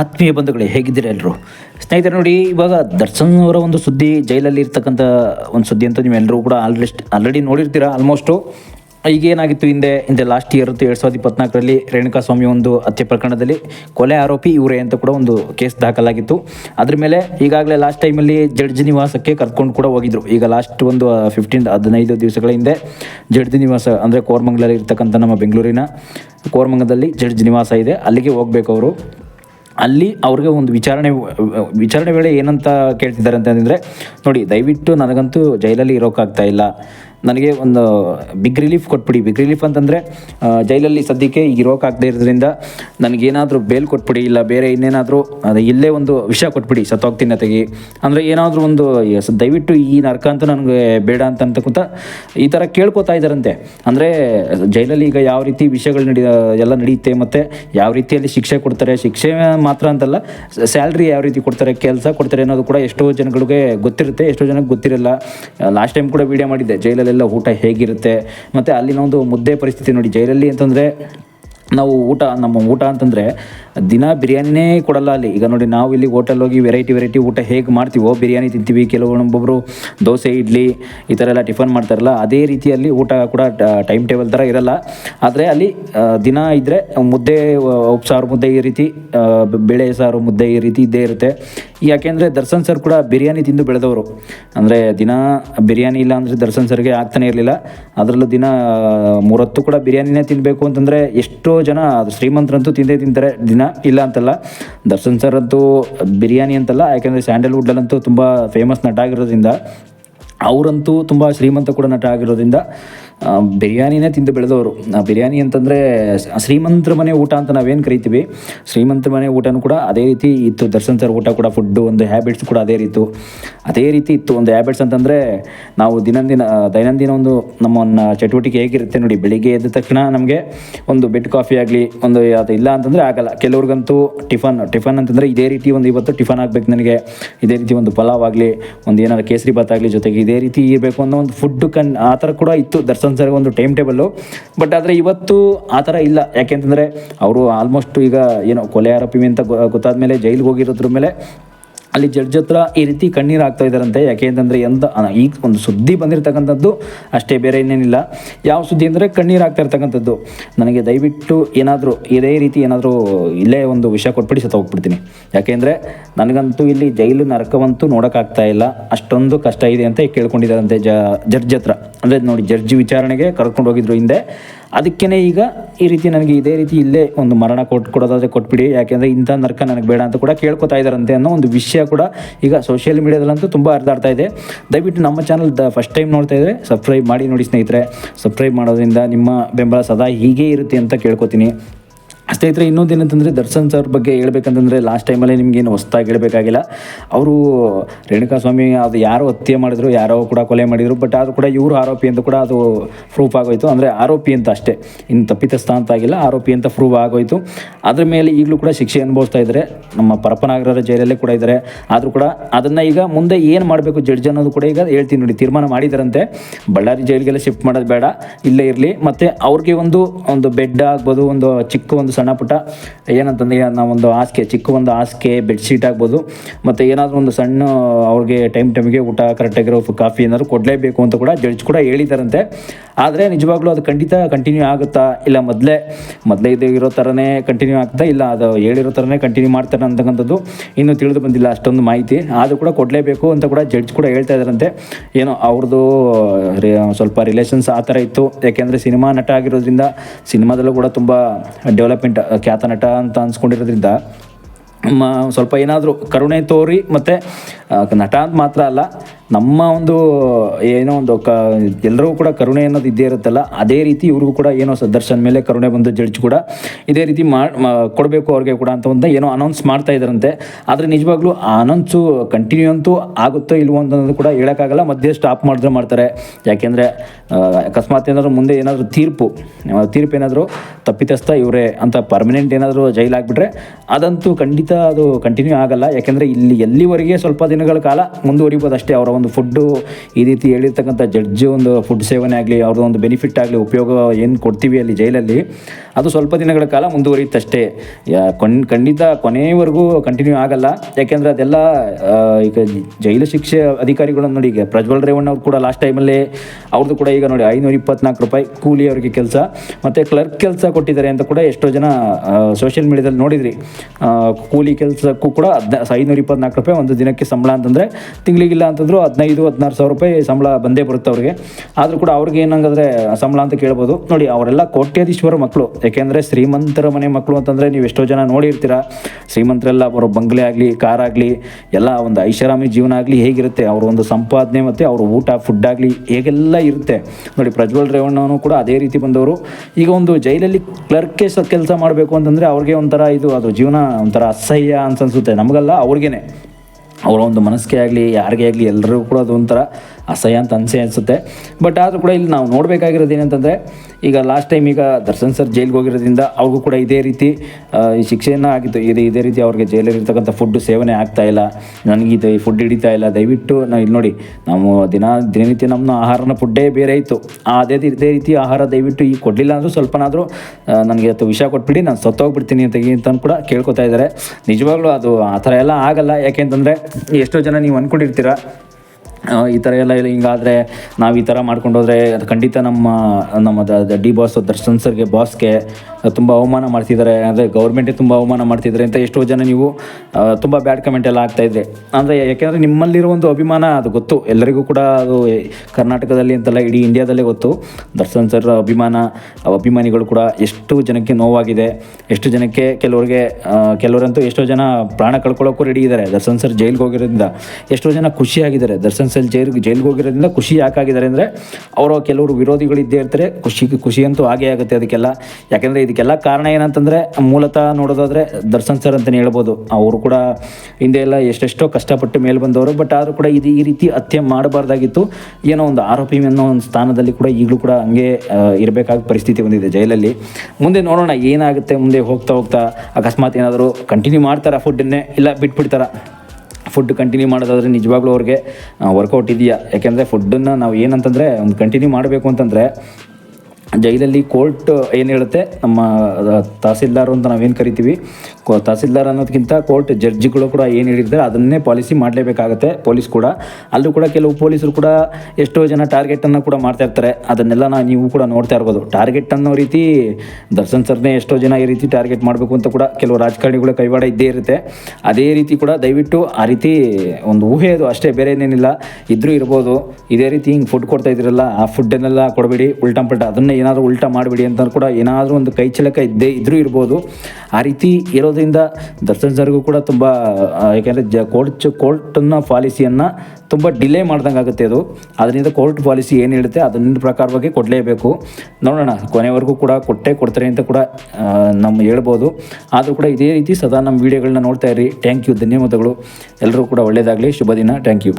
ಆತ್ಮೀಯ ಬಂಧುಗಳೇ, ಹೇಗಿದ್ದೀರಾ ಎಲ್ಲರೂ ಸ್ನೇಹಿತರೆ ನೋಡಿ, ಇವಾಗ ದರ್ಶನ್ ಅವರ ಒಂದು ಸುದ್ದಿ, ಜೈಲಲ್ಲಿ ಇರ್ತಕ್ಕಂಥ ಒಂದು ಸುದ್ದಿ ಅಂತ ನೀವೆಲ್ಲರೂ ಕೂಡ ಆಲ್ರೆಸ್ಟ್ ಆಲ್ರೆಡಿ ನೋಡಿರ್ತೀರಾ ಆಲ್ಮೋಸ್ಟು ಈಗ ಏನಾಗಿತ್ತು ಹಿಂದೆ ಹಿಂದೆ ಲಾಸ್ಟ್ ಇಯರ್ ಎರಡು ಸಾವಿರದ ಇಪ್ಪತ್ನಾಲ್ಕರಲ್ಲಿ ರೇಣುಕಾ ಸ್ವಾಮಿ ಒಂದು ಹತ್ಯೆ ಪ್ರಕರಣದಲ್ಲಿ ಕೊಲೆ ಆರೋಪಿ ಇವರೇ ಅಂತ ಕೂಡ ಒಂದು ಕೇಸ್ ದಾಖಲಾಗಿತ್ತು. ಅದ್ರ ಮೇಲೆ ಈಗಾಗಲೇ ಲಾಸ್ಟ್ ಟೈಮಲ್ಲಿ ಜಡ್ಜ್ ನಿವಾಸಕ್ಕೆ ಕರ್ಕೊಂಡು ಕೂಡ ಹೋಗಿದ್ರು. ಈಗ ಲಾಸ್ಟ್ ಒಂದು ಫಿಫ್ಟೀನ್ ಹದಿನೈದು ದಿವಸಗಳ ಹಿಂದೆ ಜಡ್ಜ್ ನಿವಾಸ ಅಂದರೆ ಕೋರ್ಮಂಗ್ಲಲ್ಲಿ ಇರ್ತಕ್ಕಂಥ ನಮ್ಮ ಬೆಂಗಳೂರಿನ ಕೋರ್ಮಂಗದಲ್ಲಿ ಜಡ್ಜ್ ನಿವಾಸ ಇದೆ. ಅಲ್ಲಿಗೆ ಹೋಗ್ಬೇಕು ಅವರು. ಅಲ್ಲಿ ಅವ್ರಿಗೆ ಒಂದು ವಿಚಾರಣೆ ವಿಚಾರಣೆ ವೇಳೆ ಏನಂತ ಕೇಳ್ತಿದ್ದಾರೆ ಅಂತಂದರೆ ನೋಡಿ, ದಯವಿಟ್ಟು ನನಗಂತೂ ಜೈಲಲ್ಲಿ ಇರೋಕ್ಕಾಗ್ತಾ ಇಲ್ಲ. ನನಗೆ ಒಂದು ಬಿಗ್ ರಿಲೀಫ್ ಕೊಟ್ಬಿಡಿ. ಬಿಗ್ ರಿಲೀಫ್ ಅಂತಂದರೆ ಜೈಲಲ್ಲಿ ಸದ್ಯಕ್ಕೆ ಈಗ ಇರೋಕ್ಕಾಗದೇ ಇರೋದ್ರಿಂದ ನನಗೇನಾದರೂ ಬೇಲ್ ಕೊಟ್ಬಿಡಿ, ಇಲ್ಲ ಬೇರೆ ಇನ್ನೇನಾದರೂ, ಅದು ಇಲ್ಲೇ ಒಂದು ವಿಷ ಕೊಟ್ಬಿಡಿ ಸತ್ತೋಗ್ತೀನಿ ತೆಗಿ ಅಂದರೆ ಏನಾದರೂ ಒಂದು ದಯವಿಟ್ಟು ಈ ನರ್ಕ ಅಂತ ನನಗೆ ಬೇಡ ಅಂತ ಅಂತಕ್ಕಂಥ ಈ ಥರ ಕೇಳ್ಕೊತಾ ಇದ್ದಾರಂತೆ. ಅಂದರೆ ಜೈಲಲ್ಲಿ ಈಗ ಯಾವ ರೀತಿ ವಿಷಯಗಳು ನಡಿ, ಎಲ್ಲ ನಡೆಯುತ್ತೆ ಮತ್ತು ಯಾವ ರೀತಿಯಲ್ಲಿ ಶಿಕ್ಷೆ ಕೊಡ್ತಾರೆ, ಶಿಕ್ಷೆ ಮಾತ್ರ ಅಂತಲ್ಲ, ಸ್ಯಾಲ್ರಿ ಯಾವ ರೀತಿ ಕೊಡ್ತಾರೆ, ಕೆಲಸ ಕೊಡ್ತಾರೆ ಅನ್ನೋದು ಕೂಡ ಎಷ್ಟೋ ಜನಗಳಿಗೆ ಗೊತ್ತಿರುತ್ತೆ, ಎಷ್ಟೋ ಜನಕ್ಕೆ ಗೊತ್ತಿರಲ್ಲ. ಲಾಸ್ಟ್ ಟೈಮ್ ಕೂಡ ವೀಡಿಯೋ ಮಾಡಿದ್ದೆ ಜೈಲಲ್ಲೆಲ್ಲ ಊಟ ಹೇಗಿರುತ್ತೆ? ಮತ್ತು ಅಲ್ಲಿನ ಒಂದು ಮುದ್ದೆ ಪರಿಸ್ಥಿತಿ ನೋಡಿ, ಜೈಲಲ್ಲಿ ಅಂತಂದರೆ ನಾವು ಊಟ, ನಮ್ಮ ಊಟ ಅಂತಂದರೆ ದಿನ ಬಿರಿಯಾನಿನೇ ಕೊಡಲ್ಲ ಅಲ್ಲಿ. ಈಗ ನೋಡಿ ನಾವು ಇಲ್ಲಿ ಹೋಟೆಲ್ ಹೋಗಿ ವೆರೈಟಿ ವೆರೈಟಿ ಊಟ ಹೇಗೆ ಮಾಡ್ತೀವೋ, ಬಿರಿಯಾನಿ ತಿಂತೀವಿ ಕೆಲವೊಬ್ಬೊಬ್ಬರು ದೋಸೆ, ಇಡ್ಲಿ ಈ ಥರ ಎಲ್ಲ ಟಿಫನ್ ಮಾಡ್ತಾರಲ್ಲ, ಅದೇ ರೀತಿಯಲ್ಲಿ ಊಟ ಕೂಡ ಟೈಮ್ ಟೇಬಲ್ ಥರ ಇರಲ್ಲ. ಆದರೆ ಅಲ್ಲಿ ದಿನ ಇದ್ದರೆ ಮುದ್ದೆ ಉಪ್ಸಾರು ಮುದ್ದೆ ಈ ರೀತಿ ಬೇಳೆ, ಸಾರು ಮುದ್ದೆ ಈ ರೀತಿ ಇದ್ದೇ ಇರುತ್ತೆ. ಯಾಕೆಂದರೆ ದರ್ಶನ್ ಸರ್ ಕೂಡ ಬಿರಿಯಾನಿ ತಿಂದು ಬೆಳೆದವರು. ಅಂದರೆ ದಿನ ಬಿರಿಯಾನಿ ಇಲ್ಲ ಅಂದರೆ ದರ್ಶನ್ ಸರ್ಗೆ ಆಗ್ತಾನೆ ಇರಲಿಲ್ಲ. ಅದರಲ್ಲೂ ದಿನ ಮೂರತ್ತು ಕೂಡ ಬಿರಿಯಾನಿನೇ ತಿನ್ನಬೇಕು ಅಂತಂದರೆ ಎಷ್ಟೋ ಜನ ಶ್ರೀಮಂತರಂತೂ ತಿಂದೇ ತಿಂತಾರೆ. ದಿನ ಇಲ್ಲ ಅಂತಲ್ಲ. ದರ್ಶನ್ ಸರ್ ಅಂತೂ ಬಿರಿಯಾನಿ ಅಂತಲ್ಲ, ಯಾಕೆಂದರೆ ಸ್ಯಾಂಡಲ್ವುಡ್ಡಲ್ಲಂತೂ ತುಂಬ ಫೇಮಸ್ ನಟ ಆಗಿರೋದ್ರಿಂದ, ಅವರಂತೂ ತುಂಬ ಶ್ರೀಮಂತ ಕೂಡ ನಟ ಆಗಿರೋದ್ರಿಂದ ಬಿರಿಯಾನಿನೇ ತಿಂದು ಬೆಳೆದವರು. ಬಿರಿಯಾನಿ ಅಂತಂದರೆ ಶ್ರೀಮಂತರ ಮನೆ ಊಟ ಅಂತ ನಾವೇನು ಕರಿತೀವಿ. ಶ್ರೀಮಂತರ ಮನೆ ಊಟನೂ ಕೂಡ ಅದೇ ರೀತಿ ಇತ್ತು. ದರ್ಶನ್ ಸರ್ ಊಟ ಕೂಡ ಫುಡ್ಡು ಒಂದು ಹ್ಯಾಬಿಟ್ಸ್ ಕೂಡ ಅದೇ ರೀತಿ ಅದೇ ರೀತಿ ಇತ್ತು. ಒಂದು ಹ್ಯಾಬಿಟ್ಸ್ ಅಂತಂದರೆ ನಾವು ದಿನಂದಿನ ದೈನಂದಿನ ಒಂದು ನಮ್ಮ ಚಟುವಟಿಕೆ ಹೇಗಿರುತ್ತೆ ನೋಡಿ. ಬೆಳಿಗ್ಗೆ ಎದ್ದ ತಕ್ಷಣ ನಮಗೆ ಒಂದು ಬೆಡ್ ಕಾಫಿ ಆಗಲಿ, ಒಂದು ಅದು ಇಲ್ಲ ಅಂತಂದರೆ ಆಗಲ್ಲ. ಕೆಲವ್ರಿಗಂತೂ ಟಿಫನ್ ಟಿಫನ್ ಅಂತಂದರೆ ಇದೇ ರೀತಿ ಒಂದು ಇವತ್ತು ಟಿಫನ್ ಆಗಬೇಕು ನನಗೆ. ಇದೇ ರೀತಿ ಒಂದು ಪಲಾವ್ ಆಗಲಿ, ಒಂದು ಏನಾದ್ರು ಕೇಸರಿ ಭಾತ್ ಆಗಲಿ ಜೊತೆಗೆ ಇದೇ ರೀತಿ ಇರಬೇಕು ಅನ್ನೋ ಒಂದು ಫುಡ್ ಕನ್ ಆ ಥರ ಕೂಡ ಇತ್ತು. ದರ್ಶನ್ ಸರ್ ಒಂದು ಟೈಮ್ ಟೇಬಲ್ಲು. ಬಟ್ ಆದರೆ ಇವತ್ತು ಆ ಥರ ಇಲ್ಲ. ಯಾಕೆಂತಂದರೆ ಅವರು ಆಲ್ಮೋಸ್ಟ್ ಈಗ, ಏನೋ ಕೊಲೆ ಆರೋಪಿ ಅಂತ ಗೊತ್ತಾದ ಮೇಲೆ ಜೈಲಿಗೆ ಹೋಗಿರೋದ್ರ ಮೇಲೆ ಅಲ್ಲಿ ಜಡ್ಜ್ ಹತ್ರ ಈ ರೀತಿ ಕಣ್ಣೀರು ಆಗ್ತಾ ಇದ್ದಾರಂತೆ ಯಾಕೆ ಅಂತಂದರೆ ಎಂತ ಈ ಒಂದು ಸುದ್ದಿ ಬಂದಿರತಕ್ಕಂಥದ್ದು ಅಷ್ಟೇ ಬೇರೆ ಇನ್ನೇನಿಲ್ಲ. ಯಾವ ಸುದ್ದಿ ಅಂದರೆ ಕಣ್ಣೀರು ಆಗ್ತಾ ಇರ್ತಕ್ಕಂಥದ್ದು. ನನಗೆ ದಯವಿಟ್ಟು ಏನಾದರೂ ಇದೇ ರೀತಿ ಏನಾದರೂ ಇಲ್ಲೇ ಒಂದು ವಿಷಯ ಕೊಟ್ಬಿಟ್ಟು ಸತ್ತ ಹೋಗ್ಬಿಡ್ತೀನಿ. ಯಾಕೆಂದರೆ ನನಗಂತೂ ಇಲ್ಲಿ ಜೈಲು ನರಕವಂತೂ ನೋಡೋಕ್ಕಾಗ್ತಾ ಇಲ್ಲ. ಅಷ್ಟೊಂದು ಕಷ್ಟ ಇದೆ ಅಂತ ಕೇಳ್ಕೊಂಡಿದ್ದಾರಂತೆ ಜ ಜಡ್ಜ್ ಹತ್ರ. ಅಂದರೆ ನೋಡಿ, ಜಡ್ಜ್ ವಿಚಾರಣೆಗೆ ಕರ್ಕೊಂಡು ಹೋಗಿದ್ರು ಹಿಂದೆ. ಅದಕ್ಕೇ ಈಗ ಈ ರೀತಿ ನನಗೆ ಇದೇ ರೀತಿ ಇಲ್ಲೇ ಒಂದು ಮರಣ ಕೊಟ್ಟು ಕೊಡೋದಾದರೆ ಕೊಟ್ಬಿಡಿ. ಯಾಕೆಂದರೆ ಇಂಥ ನರ್ಕ ನನಗೆ ಬೇಡ ಅಂತ ಕೂಡ ಕೇಳ್ಕೊತಾ ಇದ್ದಾರಂತೆ ಅನ್ನೋ ಒಂದು ವಿಷಯ ಕೂಡ ಈಗ ಸೋಷಿಯಲ್ ಮೀಡಿಯಾದಲ್ಲಂತೂ ತುಂಬ ಹರಿದಾಡ್ತಾ ಇದೆ. ದಯವಿಟ್ಟು ನಮ್ಮ ಚಾನಲ್ ದ ಫಸ್ಟ್ ಟೈಮ್ ನೋಡ್ತಾ ಇದ್ದರೆ ಸಬ್ಸ್ಕ್ರೈಬ್ ಮಾಡಿ ನೋಡಿ ಸ್ನೇಹಿತರೆ. ಸಬ್ಸ್ಕ್ರೈಬ್ ಮಾಡೋದ್ರಿಂದ ನಿಮ್ಮ ಬೆಂಬಲ ಸದಾ ಹೀಗೆ ಇರುತ್ತೆ ಅಂತ ಕೇಳ್ಕೊತೀನಿ. ಸ್ನೇಹಿತರೆ, ಇನ್ನೊಂದು ಏನಂತಂದರೆ ದರ್ಶನ್ ಸರ್ ಬಗ್ಗೆ ಹೇಳ್ಬೇಕಂತಂದರೆ ಲಾಸ್ಟ್ ಟೈಮಲ್ಲಿ ನಿಮ್ಗೇನು ಹೊಸ್ದಾಗಿ ಹೇಳಬೇಕಾಗಿಲ್ಲ. ಅವರು ರೇಣುಕಾ ಸ್ವಾಮಿ ಅದು ಯಾರು ಹತ್ಯೆ ಮಾಡಿದ್ರು, ಯಾರೋ ಕೂಡ ಕೊಲೆ ಮಾಡಿದರು ಬಟ್ ಆದರೂ ಕೂಡ ಇವರು ಆರೋಪಿ ಅಂತ ಕೂಡ ಅದು ಪ್ರೂಫ್ ಆಗೋಯ್ತು. ಅಂದರೆ ಆರೋಪಿ ಅಂತ ಅಷ್ಟೇ. ಇನ್ನು ತಪ್ಪಿತಸ್ಥ ಅಂತ ಆಗಿಲ್ಲ, ಆರೋಪಿ ಅಂತ ಪ್ರೂವ್ ಆಗೋಯ್ತು. ಅದ್ರ ಮೇಲೆ ಈಗಲೂ ಕೂಡ ಶಿಕ್ಷೆ ಅನುಭವಿಸ್ತಾ ಇದ್ದಾರೆ. ನಮ್ಮ ಪರಪನಾಗರ ಜೈಲಲ್ಲೇ ಕೂಡ ಇದ್ದಾರೆ. ಆದರೂ ಕೂಡ ಅದನ್ನು ಈಗ ಮುಂದೆ ಏನು ಮಾಡಬೇಕು ಜಡ್ಜ್ ಅನ್ನೋದು ಕೂಡ ಈಗ ಹೇಳ್ತೀನಿ ನೋಡಿ. ತೀರ್ಮಾನ ಮಾಡಿದಾರಂತೆ. ಬಳ್ಳಾರಿ ಜೈಲಿಗೆಲ್ಲ ಶಿಫ್ಟ್ ಮಾಡೋದು ಬೇಡ, ಇಲ್ಲೇ ಇರಲಿ. ಮತ್ತು ಅವ್ರಿಗೆ ಒಂದು ಒಂದು ಬೆಡ್ ಆಗ್ಬೋದು, ಒಂದು ಚಿಕ್ಕ ಒಂದು ಸಣ್ಣ ಪುಟ್ಟ. ಏನಂತಂದ್ರೆ ಒಂದು ಹಾಸಿಗೆ, ಚಿಕ್ಕ ಒಂದು ಹಾಸಿಗೆ ಬೆಡ್ಶೀಟ್ ಆಗ್ಬೋದು. ಮತ್ತು ಏನಾದರೂ ಒಂದು ಸಣ್ಣ, ಅವ್ರಿಗೆ ಟೈಮ್ ಟೈಮಿಗೆ ಊಟ ಕರೆಕ್ಟಾಗಿರೋ ಕಾಫಿ ಏನಾದರೂ ಕೊಡಲೇಬೇಕು ಅಂತ ಕೂಡ ಜಡ್ಜ್ ಕೂಡ ಹೇಳಿದಾರಂತೆ. ಆದರೆ ನಿಜವಾಗ್ಲೂ ಅದು ಖಂಡಿತ ಕಂಟಿನ್ಯೂ ಆಗುತ್ತಾ? ಇಲ್ಲ, ಮೊದಲೇ ಮೊದಲೇ ಇದು ಇರೋ ಥರನೇ ಕಂಟಿನ್ಯೂ ಆಗ್ತಾ ಇಲ್ಲ. ಅದು ಹೇಳಿರೋ ಥರನೇ ಕಂಟಿನ್ಯೂ ಮಾಡ್ತಾರೆ ಅಂತಕ್ಕಂಥದ್ದು ಇನ್ನೂ ತಿಳಿದು ಬಂದಿಲ್ಲ ಅಷ್ಟೊಂದು ಮಾಹಿತಿ. ಆದರೂ ಕೂಡ ಕೊಡಲೇಬೇಕು ಅಂತ ಕೂಡ ಜಡ್ಜ್ ಕೂಡ ಹೇಳ್ತಾ ಇದ್ದಾರಂತೆ ಏನೋ ಅವ್ರದ್ದು ಸ್ವಲ್ಪ ರಿಲೇಷನ್ಸ್ ಆ ಥರ ಇತ್ತು. ಯಾಕೆಂದರೆ ಸಿನಿಮಾ ನಟ ಆಗಿರೋದ್ರಿಂದ ಸಿನಿಮಾದಲ್ಲೂ ಕೂಡ ತುಂಬ ಡೆವಲಪ್ಮೆಂಟ್ ಖ್ಯಾತ ನಟ ಅಂತ ಅನ್ಸ್ಕೊಂಡಿರೋದ್ರಿಂದ ಸ್ವಲ್ಪ ಏನಾದರೂ ಕರುಣೆ ತೋರಿ ಮತ್ತು ನಟ ಅಂತ ಮಾತ್ರ ಅಲ್ಲ ನಮ್ಮ ಒಂದು ಏನೋ ಒಂದು ಕ ಎಲ್ಲರಿಗೂ ಕೂಡ ಕರುಣೆ ಅನ್ನೋದು ಇದ್ದೇ ಇರುತ್ತಲ್ಲ, ಅದೇ ರೀತಿ ಇವ್ರಿಗೂ ಕೂಡ ಏನೋ ಸದರ್ಶನ ದರ್ಶನ್ ಮೇಲೆ ಕರುಣೆ ಬಂದು ಜಡ್ಜ್ ಕೂಡ ಇದೇ ರೀತಿ ಕೊಡಬೇಕು ಅವ್ರಿಗೆ ಕೂಡ ಅಂತ ಒಂದು ಏನೋ ಅನೌನ್ಸ್ ಮಾಡ್ತಾ ಇದ್ದಾರಂತೆ. ಆದರೆ ನಿಜವಾಗ್ಲೂ ಆ ಅನೌನ್ಸು ಕಂಟಿನ್ಯೂ ಅಂತೂ ಆಗುತ್ತೋ ಇಲ್ವೋ ಅಂತ ಕೂಡ ಹೇಳೋಕ್ಕಾಗಲ್ಲ, ಮಧ್ಯೆ ಸ್ಟಾಪ್ ಮಾಡಿದ್ರೆ ಮಾಡ್ತಾರೆ. ಯಾಕೆಂದರೆ ಅಕಸ್ಮಾತ್ ಏನಾದರೂ ಮುಂದೆ ಏನಾದರೂ ತೀರ್ಪು ತೀರ್ಪು ಏನಾದರೂ ತಪ್ಪಿತಸ್ಥ ಇವರೇ ಅಂತ ಪರ್ಮನೆಂಟ್ ಏನಾದರೂ ಜೈಲಾಗ್ಬಿಟ್ರೆ ಅದಂತೂ ಖಂಡಿತ ಅದು ಕಂಟಿನ್ಯೂ ಆಗಲ್ಲ. ಯಾಕೆಂದರೆ ಇಲ್ಲಿ ಎಲ್ಲಿವರೆಗೆ ಸ್ವಲ್ಪ ದಿನಗಳ ಕಾಲ ಮುಂದುವರಿಬೋದು ಅಷ್ಟೇ ಅವರ ಒಂದು ಫುಡ್ಡು ಈ ರೀತಿ ಹೇಳಿರ್ತಕ್ಕಂಥ ಜಡ್ಜ್ ಒಂದು ಫುಡ್ ಸೇವನೆ ಆಗಲಿ ಅವ್ರದ್ದು ಒಂದು ಬೆನಿಫಿಟ್ ಆಗಲಿ ಉಪಯೋಗ ಏನು ಕೊಡ್ತೀವಿ ಅಲ್ಲಿ ಜೈಲಲ್ಲಿ ಅದು ಸ್ವಲ್ಪ ದಿನಗಳ ಕಾಲ ಮುಂದುವರಿಯುತ್ತಷ್ಟೇ. ಕಣ್ ಖಂಡಿತ ಕೊನೆಯವರೆಗೂ ಕಂಟಿನ್ಯೂ ಆಗಲ್ಲ. ಯಾಕೆಂದರೆ ಅದೆಲ್ಲ ಈಗ ಜೈಲು ಶಿಕ್ಷೆ ಅಧಿಕಾರಿಗಳನ್ನು ನೋಡಿ, ಈಗ ಪ್ರಜ್ವಲ್ ರೇವಣ್ಣ ಅವ್ರು ಕೂಡ ಲಾಸ್ಟ್ ಟೈಮಲ್ಲಿ ಅವ್ರದ್ದು ಕೂಡ ಈಗ ನೋಡಿ ಐನೂರ ಇಪ್ಪತ್ನಾಲ್ಕು ರೂಪಾಯಿ ಕೂಲಿ ಅವರಿಗೆ ಕೆಲಸ. ಮತ್ತು ಕ್ಲರ್ಕ್ ಕೆಲಸ ಕೊಟ್ಟಿದ್ದಾರೆ ಅಂತ ಕೂಡ ಎಷ್ಟೋ ಜನ ಸೋಷಿಯಲ್ ಮೀಡಿಯಾದಲ್ಲಿ ನೋಡಿದ್ರಿ. ಕೂಲಿ ಕೆಲಸಕ್ಕೂ ಕೂಡ ಹದಿನ, ಐನೂರ ಇಪ್ಪತ್ನಾಲ್ಕು ರೂಪಾಯಿ ಒಂದು ದಿನಕ್ಕೆ ಸಂಬಳ ಅಂತಂದರೆ ತಿಂಗಳಿಗಿಲ್ಲ ಅಂತಂದ್ರು ಹದಿನೈದು, ಹದಿನಾರು ಸಾವಿರ ರೂಪಾಯಿ ಸಂಬಳ ಬಂದೇ ಬರುತ್ತೆ ಅವ್ರಿಗೆ. ಆದರೂ ಕೂಡ ಅವ್ರಿಗೆ ಏನಂಗಂದ್ರೆ ಸಂಬಳ ಅಂತ ಕೇಳ್ಬೋದು. ನೋಡಿ, ಅವರೆಲ್ಲ ಕೋಟ್ಯಾಧೀಶ್ವರ ಮಕ್ಕಳು. ಯಾಕೆಂದರೆ ಶ್ರೀಮಂತರ ಮನೆ ಮಕ್ಕಳು ಅಂತಂದರೆ ನೀವು ಎಷ್ಟೋ ಜನ ನೋಡಿರ್ತೀರ. ಶ್ರೀಮಂತರೆಲ್ಲ ಅವರ ಬಂಗ್ಲೆ ಆಗಲಿ, ಕಾರ್ ಆಗಲಿ, ಎಲ್ಲ ಒಂದು ಐಷಾರಾಮಿ ಜೀವನ ಆಗಲಿ ಹೇಗಿರುತ್ತೆ. ಅವ್ರ ಒಂದು ಸಂಪಾದನೆ ಮತ್ತು ಅವ್ರ ಊಟ ಫುಡ್ ಆಗಲಿ ಹೇಗೆಲ್ಲ ಇರುತ್ತೆ. ನೋಡಿ ಪ್ರಜ್ವಲ್ ರೇವಣ್ಣನೂ ಕೂಡ ಅದೇ ರೀತಿ ಬಂದವರು. ಈಗ ಒಂದು ಜೈಲಲ್ಲಿ ಕ್ಲರ್ಕೇ ಕೆಲಸ ಮಾಡಬೇಕು ಅಂತಂದರೆ ಅವ್ರಿಗೆ ಒಂಥರ ಇದು, ಅದು ಜೀವನ ಒಂಥರ ಅಸಹ್ಯ ಅಂತ ಅನ್ಸುತ್ತೆ ನಮಗಲ್ಲ, ಅವ್ರಿಗೇನೆ. ಅವರ ಒಂದು ಮನಸ್ಸಿಗೆ ಆಗಲಿ, ಯಾರಿಗೇ ಆಗಲಿ ಎಲ್ಲರಿಗೂ ಕೂಡ ಅದು ಒಂಥರ ಅಸಹ್ಯ ಅಂತ ಅನಿಸೇ ಅನಿಸುತ್ತೆ. ಬಟ್ ಆದರೂ ಕೂಡ ಇಲ್ಲಿ ನಾವು ನೋಡಬೇಕಾಗಿರೋದು ಏನಂತಂದರೆ, ಈಗ ಲಾಸ್ಟ್ ಟೈಮ್ ಈಗ ದರ್ಶನ್ ಸರ್ ಜೈಲ್ಗೆ ಹೋಗಿರೋದ್ರಿಂದ ಅವ್ರಿಗೂ ಕೂಡ ಇದೇ ರೀತಿ ಈ ಶಿಕ್ಷೆಯನ್ನು ಆಗಿತ್ತು. ಇದು, ಇದೇ ರೀತಿ ಅವ್ರಿಗೆ ಜೈಲಲ್ಲಿರ್ತಕ್ಕಂಥ ಫುಡ್ ಸೇವನೆ ಆಗ್ತಾ ಇಲ್ಲ. ನನಗೆ ಇದು ಫುಡ್ ಹಿಡಿತಾ ಇಲ್ಲ. ದಯವಿಟ್ಟು ನಾವು ಇಲ್ಲಿ ನೋಡಿ, ನಾವು ದಿನ, ದಿನನಿತ್ಯ ನಮ್ಮ ಆಹಾರನ ಫುಡ್ಡೇ ಬೇರೆ ಇತ್ತು. ಅದೇ, ಇದೇ ರೀತಿ ಆಹಾರ ದಯವಿಟ್ಟು ಈಗ ಕೊಡಲಿಲ್ಲ ಅಂದರೂ ಸ್ವಲ್ಪನಾದರೂ ನನಗೆ ಅದು ವಿಷ ಕೊಟ್ಬಿಡಿ, ನಾನು ಸತ್ತೋಗ್ಬಿಡ್ತೀನಿ ಅಂತ ಅಂತಂದು ಕೂಡ ಕೇಳ್ಕೊತಾ ಇದ್ದಾರೆ. ನಿಜವಾಗ್ಲೂ ಅದು ಆ ಥರ ಎಲ್ಲ ಆಗಲ್ಲ. ಯಾಕೆಂತಂದರೆ ಎಷ್ಟೋ ಜನ ನೀವು ಅಂದ್ಕೊಂಡಿರ್ತೀರ ಈ ಥರ ಎಲ್ಲ ಹಿಂಗಾದರೆ ನಾವು ಈ ಥರ ಮಾಡ್ಕೊಂಡು ಹೋದರೆ ಅದು ಖಂಡಿತ ನಮ್ಮ ನಮ್ಮ ಡಿ ಬಾಸ್ ದರ್ಶನ್ ಸರ್ಗೆ ಬಾಸ್ಗೆ ತುಂಬ ಅವಮಾನ ಮಾಡ್ತಿದ್ದಾರೆ ಅಂದರೆ ಗೌರ್ಮೆಂಟೇ ತುಂಬ ಅವಮಾನ ಮಾಡ್ತಿದ್ದಾರೆ ಅಂತ ಎಷ್ಟೋ ಜನ ನೀವು ತುಂಬ ಬ್ಯಾಡ್ ಕಮೆಂಟ್ ಎಲ್ಲ ಆಗ್ತಾಯಿದ್ರೆ ಅಂದರೆ ಯಾಕೆಂದರೆ ನಿಮ್ಮಲ್ಲಿರೋ ಒಂದು ಅಭಿಮಾನ ಅದು ಗೊತ್ತು. ಎಲ್ಲರಿಗೂ ಕೂಡ ಅದು ಕರ್ನಾಟಕದಲ್ಲಿ ಅಂತಲ್ಲ, ಇಡೀ ಇಂಡಿಯಾದಲ್ಲೇ ಗೊತ್ತು. ದರ್ಶನ್ ಸರ್ ಅಭಿಮಾನ ಅಭಿಮಾನಿಗಳು ಕೂಡ ಎಷ್ಟು ಜನಕ್ಕೆ ನೋವಾಗಿದೆ, ಎಷ್ಟು ಜನಕ್ಕೆ ಕೆಲವ್ರಿಗೆ ಕೆಲವರಂತೂ ಎಷ್ಟೋ ಜನ ಪ್ರಾಣ ಕಳ್ಕೊಳ್ಳೋಕ್ಕೂ ರೆಡಿ ಇದ್ದಾರೆ. ದರ್ಶನ್ ಸರ್ ಜೈಲಿಗೆ ಹೋಗಿರೋದ್ರಿಂದ ಎಷ್ಟೋ ಜನ ಖುಷಿಯಾಗಿದ್ದಾರೆ. ದರ್ಶನ್ ಸರ್ ಜೈಲಿಗೆ ಜೈಲಿಗೆ ಹೋಗಿರೋದ್ರಿಂದ ಖುಷಿ ಯಾಕಾಗಿದ್ದಾರೆ ಅಂದರೆ ಅವರು ಕೆಲವರು ವಿರೋಧಿಗಳು ಇದ್ದೇ ಇರ್ತಾರೆ. ಖುಷಿ ಖುಷಿ ಅಂತೂ ಹಾಗೇ ಆಗುತ್ತೆ ಅದಕ್ಕೆಲ್ಲ. ಯಾಕೆಂದರೆ ಇದಕ್ಕೆಲ್ಲ ಕಾರಣ ಏನಂತಂದರೆ ಮೂಲತಃ ನೋಡೋದಾದರೆ ದರ್ಶನ್ ಸರ್ ಅಂತಲೇ ಹೇಳ್ಬೋದು. ಅವರು ಕೂಡ ಹಿಂದೆ ಎಲ್ಲ ಎಷ್ಟೆಷ್ಟೋ ಕಷ್ಟಪಟ್ಟು ಮೇಲೆ ಬಂದವರು, ಬಟ್ ಆದರೂ ಕೂಡ ಇದು ಈ ರೀತಿ ಹತ್ಯೆ ಮಾಡಬಾರ್ದಾಗಿತ್ತು. ಏನೋ ಒಂದು ಆರೋಪಿ ಅನ್ನೋ ಒಂದು ಸ್ಥಾನದಲ್ಲಿ ಕೂಡ ಈಗಲೂ ಕೂಡ ಹಂಗೆ ಇರಬೇಕಾದ ಪರಿಸ್ಥಿತಿ ಬಂದಿದೆ ಜೈಲಲ್ಲಿ. ಮುಂದೆ ನೋಡೋಣ ಏನಾಗುತ್ತೆ, ಮುಂದೆ ಹೋಗ್ತಾ ಹೋಗ್ತಾ ಅಕಸ್ಮಾತ್ ಏನಾದರೂ ಕಂಟಿನ್ಯೂ ಮಾಡ್ತಾರಾ ಫುಡ್ಡನ್ನೇ ಇಲ್ಲ ಬಿಟ್ಬಿಡ್ತಾರಾ? ಫುಡ್ ಕಂಟಿನ್ಯೂ ಮಾಡೋದಾದ್ರೆ ನಿಜವಾಗ್ಲೂ ಅವ್ರಿಗೆ ವರ್ಕೌಟ್ ಇದೆಯಾ? ಯಾಕೆಂದರೆ ಫುಡ್ಡನ್ನು ನಾವು ಏನಂತಂದರೆ ಒಂದು ಕಂಟಿನ್ಯೂ ಮಾಡಬೇಕು ಅಂತಂದರೆ ಜೈಲಲ್ಲಿ ಕೋರ್ಟ್ ಏನು ಹೇಳುತ್ತೆ? ನಮ್ಮ ತಹಸೀಲ್ದಾರು ಅಂತ ನಾವೇನು ಕರಿತೀವಿ? ತಹಸೀಲ್ದಾರ್ ಅನ್ನೋದಕ್ಕಿಂತ ಕೋರ್ಟ್ ಜಡ್ಜ್ಗಳು ಕೂಡ ಏನು ಹೇಳಿರ್ತಾರೆ ಅದನ್ನೇ ಪಾಲಿಸಿ ಮಾಡಲೇಬೇಕಾಗುತ್ತೆ, ಪೊಲೀಸ್ ಕೂಡ. ಅಲ್ಲೂ ಕೂಡ ಕೆಲವು ಪೊಲೀಸರು ಕೂಡ ಎಷ್ಟೋ ಜನ ಟಾರ್ಗೆಟನ್ನು ಕೂಡ ಮಾಡ್ತಾ ಇರ್ತಾರೆ. ಅದನ್ನೆಲ್ಲ ನೀವು ಕೂಡ ನೋಡ್ತಾ ಇರ್ಬೋದು. ಟಾರ್ಗೆಟ್ ಅನ್ನೋ ರೀತಿ ದರ್ಶನ್ ಸರ್ನೇ ಎಷ್ಟೋ ಜನ ಈ ರೀತಿ ಟಾರ್ಗೆಟ್ ಮಾಡಬೇಕು ಅಂತ ಕೂಡ ಕೆಲವು ರಾಜಕಾರಣಿಗಳ ಕೈವಾಡ ಇದ್ದೇ ಇರುತ್ತೆ. ಅದೇ ರೀತಿ ಕೂಡ ದಯವಿಟ್ಟು ಆ ರೀತಿ ಒಂದು ಊಹೆ ಅದು ಅಷ್ಟೇ, ಬೇರೆ ಏನೇನಿಲ್ಲ. ಇದ್ದರೂ ಇರ್ಬೋದು. ಇದೇ ರೀತಿ ಹಿಂಗೆ ಫುಡ್ ಕೊಡ್ತಾ ಇದ್ರಲ್ಲ, ಆ ಫುಡ್ಡನ್ನೆಲ್ಲ ಕೊಡಬೇಡಿ, ಉಲ್ಟಾ ಪಲ್ಟ, ಅದನ್ನೇ ಏನಾದರೂ ಉಲ್ಟಾ ಮಾಡಬೇಡಿ ಅಂತ ಕೂಡ ಏನಾದರೂ ಒಂದು ಕೈ ಚಳಕ ಇದ್ದೇ ಇದ್ದರೂ ಇರ್ಬೋದು. ಆ ರೀತಿ ಇರೋದ್ರಿಂದ ದರ್ಶನ್ ಸರ್ಗೂ ಕೂಡ ತುಂಬ ಯಾಕೆಂದರೆ ಜ, ಕೋರ್ಟ್ ಕೋರ್ಟನ್ನ ಪಾಲಿಸಿಯನ್ನು ತುಂಬ ಡಿಲೇ ಮಾಡ್ದಂಗೆ ಆಗುತ್ತೆ ಅದು. ಅದರಿಂದ ಕೋರ್ಟ್ ಪಾಲಿಸಿ ಏನು ಹೇಳುತ್ತೆ ಅದನ್ನ ಪ್ರಕಾರವಾಗಿ ಕೊಡಲೇಬೇಕು. ನೋಡೋಣ, ಕೊನೆವರೆಗೂ ಕೂಡ ಕೊಟ್ಟೇ ಕೊಡ್ತಾರೆ ಅಂತ ಕೂಡ ನಮ್ಮ ಹೇಳ್ಬೋದು. ಆದರೂ ಕೂಡ ಇದೇ ರೀತಿ ಸದಾ ನಮ್ಮ ವೀಡಿಯೋಗಳನ್ನ ನೋಡ್ತಾ ಇರಿ. ಥ್ಯಾಂಕ್ ಯು ಧನ್ಯವಾದಗಳು. ಎಲ್ಲರೂ ಕೂಡ ಒಳ್ಳೆಯದಾಗಲಿ ಶುಭ ದಿನ. Thank you